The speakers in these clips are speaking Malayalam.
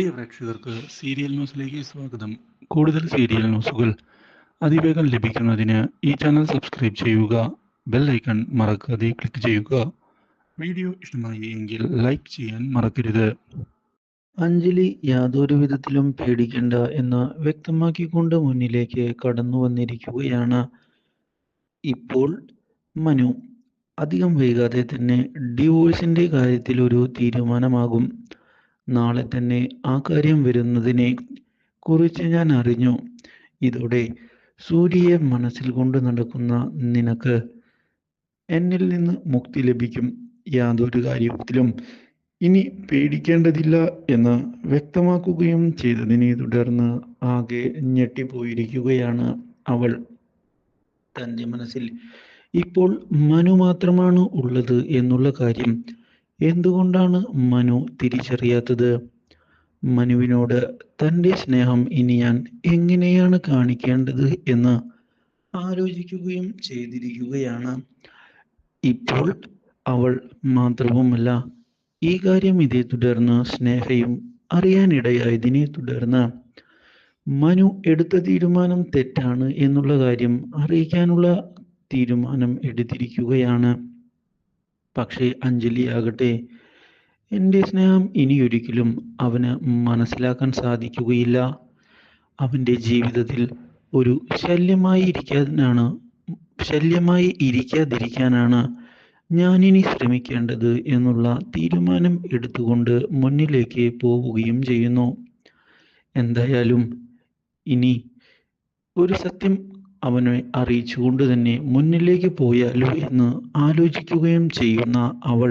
പ്രിയ പ്രേക്ഷകർക്ക് സീരിയൽ ന്യൂസിലേക്ക് സ്വാഗതം. കൂടുതൽ സീരിയൽ ന്യൂസുകൾ അതിവേഗം ലഭിക്കുന്നതിന് ഈ ചാനൽ സബ്സ്ക്രൈബ് ചെയ്യുക ബെൽ ഐക്കൺ മറക്കാതെ ക്ലിക്ക് ചെയ്യുക. വീഡിയോ ഇഷ്ടമായി എങ്കിൽ ലൈക്ക് ചെയ്യാൻ മറക്കരുത്. അഞ്ജലി യാതൊരു വിധത്തിലും പേടിക്കണ്ട എന്ന് വ്യക്തമാക്കിക്കൊണ്ട് മുന്നിലേക്ക് കടന്നു വന്നിരിക്കുകയാണ്. ഇപ്പോൾ മനു അധികം വൈകാതെ തന്നെ ഡിവോഴ്സിന്റെ കാര്യത്തിൽ ഒരു തീരുമാനമാകും. നാളെ തന്നെ ആ കാര്യം വരുന്നതിനെ കുറിച്ച് ഞാൻ അറിഞ്ഞു. ഇതോടെ സൂര്യയെ മനസ്സിൽ കൊണ്ട് നടക്കുന്ന നിനക്ക് എന്നിൽ നിന്ന് മുക്തി ലഭിക്കും. യാതൊരു കാര്യത്തിലും ഇനി പേടിക്കേണ്ടതില്ല എന്ന് വ്യക്തമാക്കുകയും ചെയ്തതിനെ തുടർന്ന് ആകെ ഞെട്ടിപ്പോയിരിക്കുകയാണ് അവൾ. തന്റെ മനസ്സിൽ ഇപ്പോൾ മനു മാത്രമാണ് ഉള്ളത് എന്നുള്ള കാര്യം എന്തുകൊണ്ടാണ് മനു തിരിച്ചറിയാത്തത്? മനുവിനോട് തന്റെ സ്നേഹം ഇനി ഞാൻ എങ്ങനെയാണ് കാണിക്കേണ്ടത് എന്ന് ആലോചിക്കുകയും ചെയ്തിരിക്കുകയാണ്. ഇപ്പോൾ അവൾ മാത്രവുമല്ല ഈ കാര്യം ഇതേ തുടർന്ന് സ്നേഹയും അറിയാനിടയായതിനെ തുടർന്ന് മനു എടുത്ത തീരുമാനം തെറ്റാണ് എന്നുള്ള കാര്യം അറിയിക്കാനുള്ള തീരുമാനം എടുത്തിരിക്കുകയാണ്. പക്ഷേ അഞ്ജലി ആകട്ടെ എന്റെ സ്നേഹം ഇനിയൊരിക്കലും അവന് മനസ്സിലാക്കാൻ സാധിക്കുകയില്ല. അവന്റെ ജീവിതത്തിൽ ഒരു ശല്യമായി ഇരിക്കാനാണ് ശല്യമായി ഇരിക്കാതിരിക്കാനാണ് ഞാനിനി ശ്രമിക്കേണ്ടത് എന്നുള്ള തീരുമാനം എടുത്തുകൊണ്ട് മുന്നിലേക്ക് പോവുകയും ചെയ്യുന്നു. എന്തായാലും ഇനി ഒരു സത്യം അവനെ അറിയിച്ചുകൊണ്ട് തന്നെ മുന്നിലേക്ക് പോയാലോ എന്ന് ആലോചിക്കുകയും ചെയ്യുന്ന അവൾ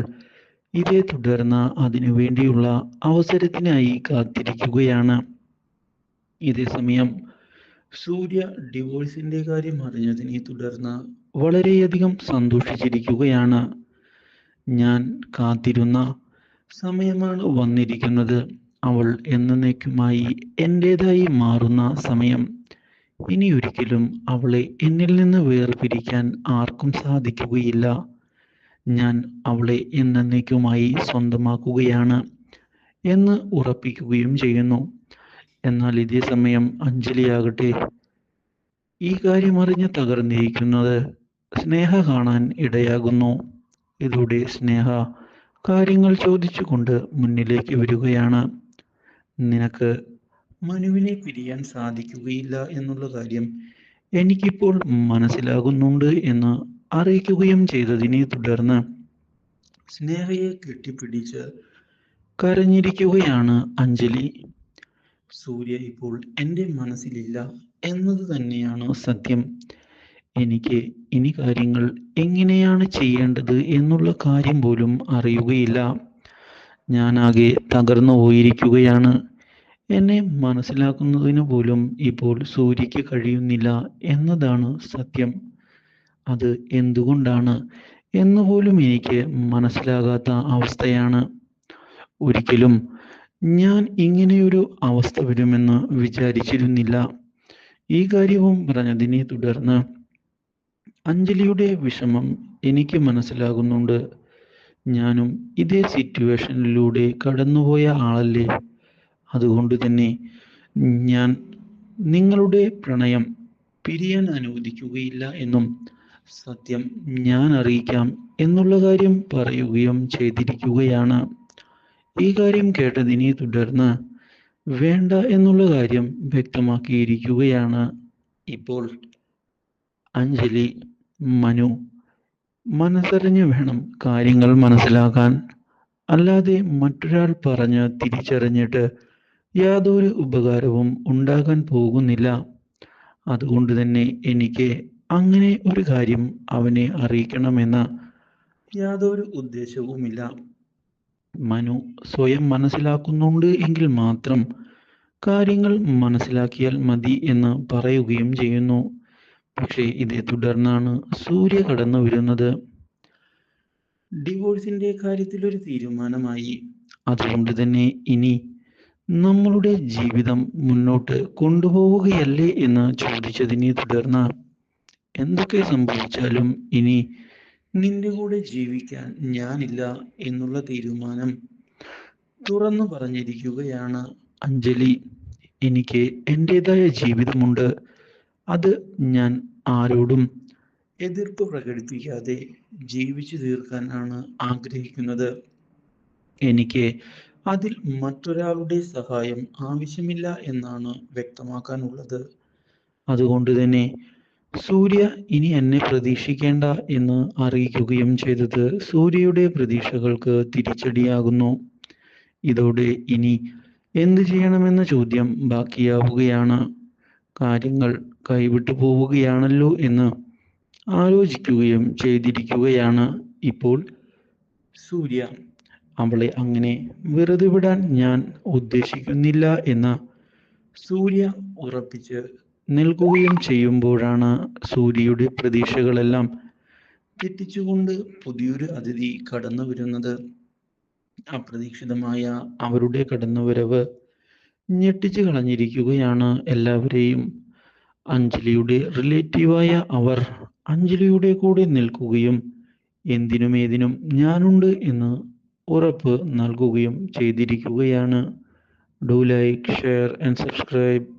ഇതേ തുടർന്ന് അതിനു വേണ്ടിയുള്ള അവസരത്തിനായി കാത്തിരിക്കുകയാണ്. ഇതേ സമയം സൂര്യ ഡിവോഴ്സിന്റെ കാര്യം അറിഞ്ഞതിനെ തുടർന്ന് വളരെയധികം സന്തോഷിച്ചിരിക്കുകയാണ്. ഞാൻ കാത്തിരുന്ന സമയമാണ് വന്നിരിക്കുന്നത് അവൾ എന്നേക്കുമായി എന്റെതായി മാറുന്ന സമയം. ഇനി ഒരിക്കലും അവളെ എന്നിൽ നിന്ന് വേർപിരിക്കാൻ ആർക്കും സാധിക്കുകയില്ല. ഞാൻ അവളെ എന്നേക്കുമായി സ്വന്തമാക്കുകയാണ് എന്ന് ഉറപ്പിക്കുകയും ചെയ്യുന്നു. എന്നാൽ ഇതേ സമയം അഞ്ജലിയാകട്ടെ ഈ കാര്യം അറിഞ്ഞ് തകർന്നിരിക്കുന്നത് സ്നേഹ കാണാൻ ഇടയാകുന്നു. ഇതോടെ സ്നേഹ കാര്യങ്ങൾ ചോദിച്ചുകൊണ്ട് മുന്നിലേക്ക് വരികയാണ്. നിനക്ക് മനുവിനെ പിരിയാൻ സാധിക്കുകയില്ല എന്നുള്ള കാര്യം എനിക്കിപ്പോൾ മനസ്സിലാകുന്നുണ്ട് എന്ന് അറിയിക്കുകയും ചെയ്തതിനെ തുടർന്ന് സ്നേഹയെ കെട്ടിപ്പിടിച്ച് കരഞ്ഞിരിക്കുകയാണ് അഞ്ജലി. സൂര്യ ഇപ്പോൾ എന്റെ മനസ്സിലില്ല എന്നത് തന്നെയാണ് സത്യം. എനിക്ക് ഇനി കാര്യങ്ങൾ എങ്ങനെയാണ് ചെയ്യേണ്ടത് എന്നുള്ള കാര്യം പോലും അറിയുകയില്ല. ഞാനാകെ തകർന്നു പോയിരിക്കുകയാണ് എന്നെ മനസ്സിലാക്കുന്നതിന് പോലും ഇപ്പോൾ സൂര്യക്ക് കഴിയുന്നില്ല എന്നതാണ് സത്യം. അത് എന്തുകൊണ്ടാണ് എന്ന് പോലും എനിക്ക് മനസ്സിലാകാത്ത അവസ്ഥയാണ്. ഒരിക്കലും ഞാൻ ഇങ്ങനെയൊരു അവസ്ഥ വരുമെന്ന് വിചാരിച്ചിരുന്നില്ല. ഈ കാര്യവും പറഞ്ഞതിനെ തുടർന്ന് അഞ്ജലിയുടെ വിഷമം എനിക്ക് മനസ്സിലാകുന്നുണ്ട്. ഞാനും ഇതേ സിറ്റുവേഷനിലൂടെ കടന്നുപോയ ആളല്ലേ? അതുകൊണ്ട് തന്നെ ഞാൻ നിങ്ങളുടെ പ്രണയം പിരിയാൻ അനുവദിക്കുകയില്ല എന്നും സത്യം ഞാൻ അറിയിക്കാം എന്നുള്ള കാര്യം പറയുകയും ചെയ്തിരിക്കുകയാണ്. ഈ കാര്യം കേട്ടതിനെ തുടർന്ന് വേണ്ട എന്നുള്ള കാര്യം വ്യക്തമാക്കിയിരിക്കുകയാണ്. ഇപ്പോൾ അഞ്ജലി മനു മനസ്സറിഞ്ഞ് വേണം കാര്യങ്ങൾ മനസ്സിലാക്കാൻ. അല്ലാതെ മറ്റൊരാൾ പറഞ്ഞ് തിരിച്ചറിഞ്ഞിട്ട് യാതൊരു ഉപകാരവും ഉണ്ടാകാൻ പോകുന്നില്ല. അതുകൊണ്ട് തന്നെ എനിക്ക് അങ്ങനെ ഒരു കാര്യം അവനെ അറിയിക്കണമെന്ന യാതൊരു ഉദ്ദേശവുമില്ല. മനു സ്വയം മനസ്സിലാക്കുന്നുണ്ട് എങ്കിൽ മാത്രം കാര്യങ്ങൾ മനസ്സിലാക്കിയാൽ മതി എന്ന് പറയുകയും ചെയ്യുന്നു. പക്ഷേ ഇതേ തുടർന്നാണ് സൂര്യ കടന്നു വരുന്നത്. ഡിവോഴ്സിന്റെ കാര്യത്തിൽ ഒരു തീരുമാനമായി. അതുകൊണ്ട് തന്നെ ഇനി നമ്മളുടെ ജീവിതം മുന്നോട്ട് കൊണ്ടുപോവുകയല്ലേ എന്ന് ചോദിച്ചതിനെ തുടർന്ന് എന്തൊക്കെ സംഭവിച്ചാലും ഇനി നിന്റെ കൂടെ ജീവിക്കാൻ ഞാനില്ല എന്നുള്ള തീരുമാനം തുറന്നു പറഞ്ഞിരിക്കുകയാണ് അഞ്ജലി. എനിക്ക് എന്റെതായ ജീവിതമുണ്ട്. അത് ഞാൻ ആരോടും എതിർപ്പ് പ്രകടിപ്പിക്കാതെ ജീവിച്ചു തീർക്കാനാണ് ആഗ്രഹിക്കുന്നത്. എനിക്ക് അതിൽ മറ്റൊരാളുടെ സഹായം ആവശ്യമില്ല എന്നാണ് വ്യക്തമാക്കാനുള്ളത്. അതുകൊണ്ട് തന്നെ സൂര്യ ഇനി എന്നെ പ്രതീക്ഷിക്കേണ്ട എന്ന് അറിയിക്കുകയും ചെയ്തത് സൂര്യയുടെ പ്രതീക്ഷകൾക്ക് തിരിച്ചടിയാകുന്നു. ഇതോടെ ഇനി എന്തു ചെയ്യണമെന്ന ചോദ്യം ബാക്കിയാവുകയാണ്. കാര്യങ്ങൾ കൈവിട്ടു പോവുകയാണല്ലോ എന്ന് ആലോചിക്കുകയും ചെയ്തിരിക്കുകയാണ് ഇപ്പോൾ സൂര്യ. അവളെ അങ്ങനെ വെറുതെ വിടാൻ ഞാൻ ഉദ്ദേശിക്കുന്നില്ല എന്ന് സൂര്യ ഉറപ്പിച്ച് നിൽക്കുകയും ചെയ്യുമ്പോഴാണ് സൂര്യയുടെ പ്രതീക്ഷകളെല്ലാം തെറ്റിച്ചുകൊണ്ട് പുതിയൊരു അതിഥി കടന്നു വരുന്നത്. അപ്രതീക്ഷിതമായ അവരുടെ കടന്നുവരവ് ഞെട്ടിച്ചു കളഞ്ഞിരിക്കുകയാണ് എല്ലാവരെയും. അഞ്ജലിയുടെ റിലേറ്റീവായ അവർ അഞ്ജലിയുടെ കൂടെ നിൽക്കുകയും എന്തിനും ഏതിനും ഞാനുണ്ട് എന്ന് ഉറപ്പ് നൽകുകയും ചെയ്തിരിക്കുകയാണ്. Do like share and subscribe